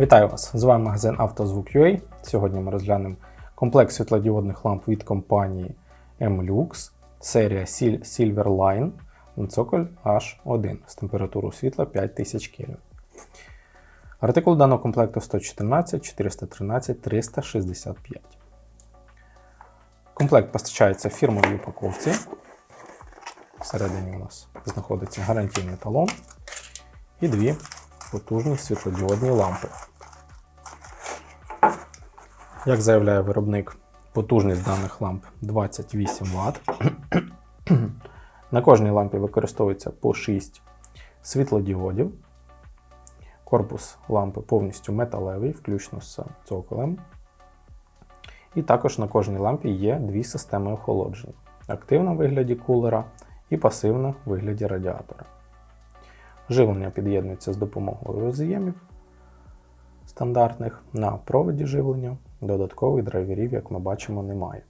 Вітаю вас! З вами магазин «Автозвук.UA». Сьогодні ми розглянемо комплект світлодіодних ламп від компанії MLux, серія Sil- Silver Line на цоколь H1 з температурою світла 5000 Кельвін. Артикул даного комплекту 114, 413, 365. Комплект постачається в фірмовій упаковці. Всередині у нас знаходиться гарантійний талон і дві потужні світлодіодні лампи. Як заявляє виробник, потужність даних ламп 28 Вт. На кожній лампі використовується по 6 світлодіодів. Корпус лампи повністю металевий, включно з цоколем. І також на кожній лампі є дві системи охолодження: активна в вигляді кулера і пасивна в вигляді радіатора. Живлення під'єднується з допомогою роз'ємів стандартних на проводі живлення. Додаткових драйверів, як ми бачимо, немає.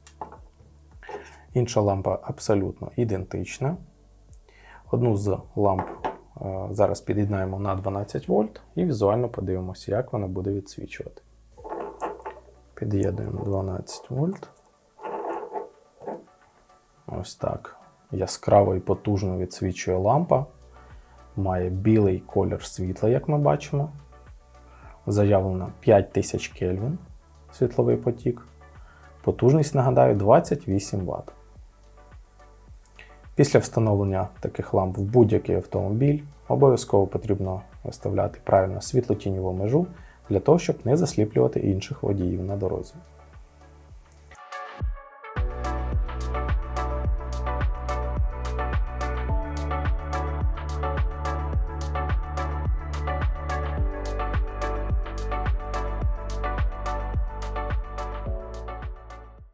Інша лампа абсолютно ідентична. Одну з ламп е, зараз під'єднаємо на 12 вольт і візуально подивимося, як вона буде відсвічувати. Під'єднуємо 12 вольт. Ось так. Яскраво і потужно відсвічує лампа. Має білий колір світла, як ми бачимо. Заявлено 5000 Кельвін світловий потік. Потужність, нагадаю, 28 Вт. Після встановлення таких ламп в будь-який автомобіль обов'язково потрібно виставляти правильно світлотіньову межу для того, щоб не засліплювати інших водіїв на дорозі.